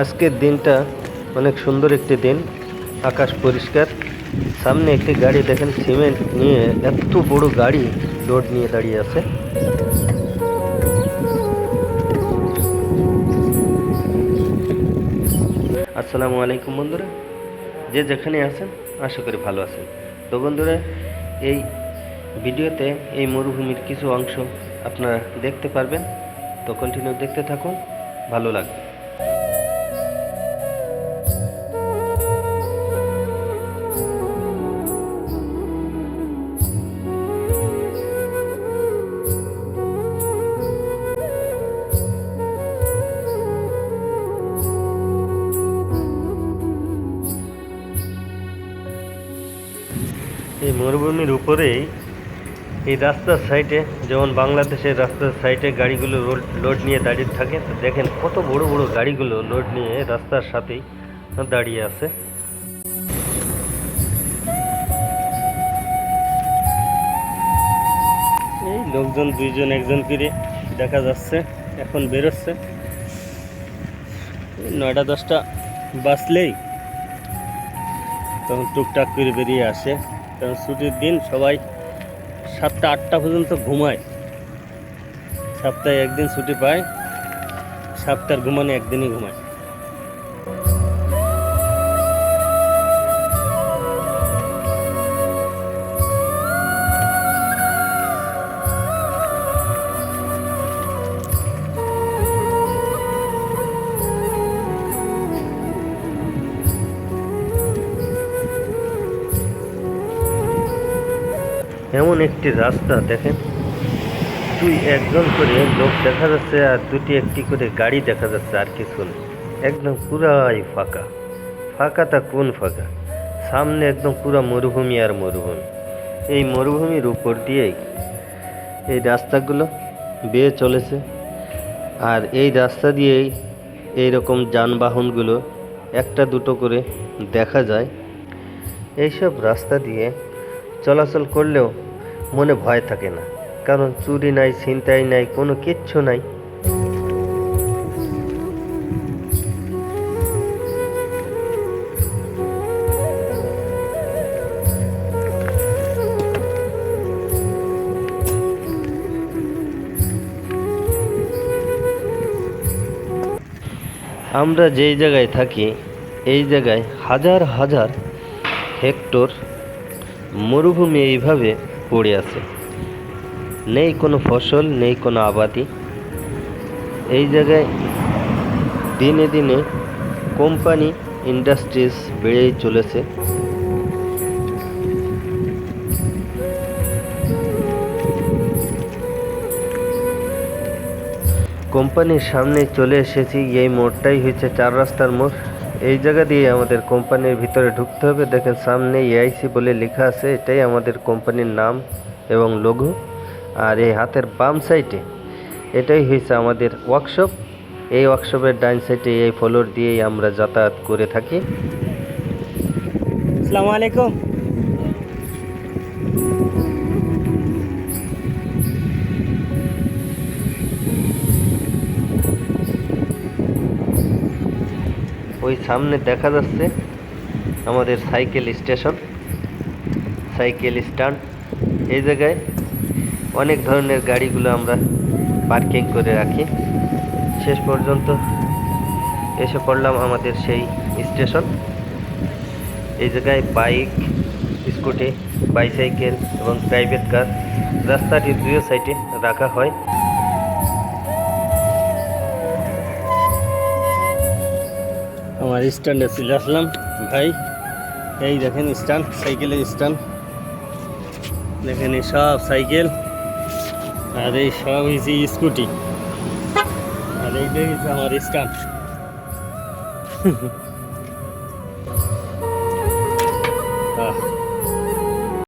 আজকের দিনটা অনেক সুন্দর একটি দিন। আকাশ পরিষ্কার। সামনে একটি গাড়ি, দেখেন সিমেন্ট নিয়ে এত বড় গাড়ি লোড নিয়ে দাঁড়িয়ে আছে। আসসালামু আলাইকুম বন্ধুরা। যে যেখানে আছেন, আশা করি ভালো আছেন। তো বন্ধুরা, এই ভিডিওতে, এই মরুভূমির কিছু অংশ আপনারা দেখতে পারবেন। তো কন্টিনিউ দেখতে থাকুন। ভালো লাগবে। এই মরুভূমির উপরেই এই রাস্তার সাইডে, যেমন বাংলাদেশের রাস্তার সাইডে গাড়িগুলো রোড লোড নিয়ে দাঁড়িয়ে থাকে, তো দেখেন কত বড় বড় গাড়িগুলো লোড নিয়ে রাস্তার সাথেই দাঁড়িয়ে আছে। এই লোকজন দুইজন, একজন করে দেখা যাচ্ছে, এখন বেরোচ্ছে। নয়টা দশটা বাসলেই তখন টুকটাক করে বেরিয়ে আসে। কারণ ছুটির দিন সবাই সাতটা, আটটা পর্যন্ত ঘুমায়। সপ্তাহে একদিন ছুটি পায় সপ্তাহের ঘুমানো একদিনই ঘুমায়। এমন একটি রাস্তা, দেখেন। দুই একজন করে লোক দেখা যাচ্ছে আর দুটি একটি করে গাড়ি দেখা যাচ্ছে, আর কিছু নেই একদম পুরাই ফাঁকা। ফাঁকাটা কোন ফাঁকা? সামনে একদম পুরা মরুভূমি আর মরুভূমি। এই মরুভূমির উপর দিয়েই এই রাস্তাগুলো বেয়ে চলেছে। আর এই রাস্তা দিয়েই এই রকম যানবাহনগুলো একটা দুটো করে দেখা যায়। এইসব রাস্তা দিয়ে চলাচল করলেও মনে ভয় থাকে না। কারণ চুরি নাই, ছিনতাই নাই, কোনো কিচ্ছু নাই। আমরা যেই জায়গায় থাকি, এই জায়গায় হাজার হাজার হেক্টর মরুভূমি এইভাবে পড়ে আছে। নেই কোনো ফসল, নেই কোনো আবাদি। এই জায়গায় দিনে দিনে কোম্পানি ইন্ডাস্ট্রিজ বেড়েই চলেছে। কোম্পানির সামনে চলে এসেছি, এই মোড়টাই হচ্ছে চার রাস্তার মোড়। এই জায়গা দিয়ে আমাদের কোম্পানির ভিতরে ঢুকতে হবে। দেখেন সামনে এআইসি বলে লেখা আছে, এটাই আমাদের কোম্পানির নাম এবং লঘু আর এই হাতের বাম সাইডে এটাই হয়েছে আমাদের ওয়ার্কশপ এই ওয়ার্কশপের ডাইন সাইডে এই ফলোর দিয়েই আমরা যাতায়াত করে থাকি। আসসালামু আলাইকুম। ওই সামনে দেখা যাচ্ছে আমাদের সাইকেল স্টেশন, সাইকেল স্ট্যান্ড। এই জায়গায় অনেক ধরনের গাড়িগুলো আমরা পার্কিং করে রাখি। শেষ পর্যন্ত এসে পড়লাম আমাদের সেই স্টেশন। এই জায়গায় বাইক, স্কুটি, বাইসাইকেল এবং প্রাইভেট কার রাস্তাটির দুই সাইডে রাখা হয়। আমার স্ট্যান্ডে চলে আসলাম। ভাই, এই দেখেন স্ট্যান্ড, সাইকেলের স্ট্যান্ড। দেখেন এই সব সাইকেল, আর এই সব হয়েছে স্কুটি, আর এই দেখেছে আমার স্ট্যান্ড।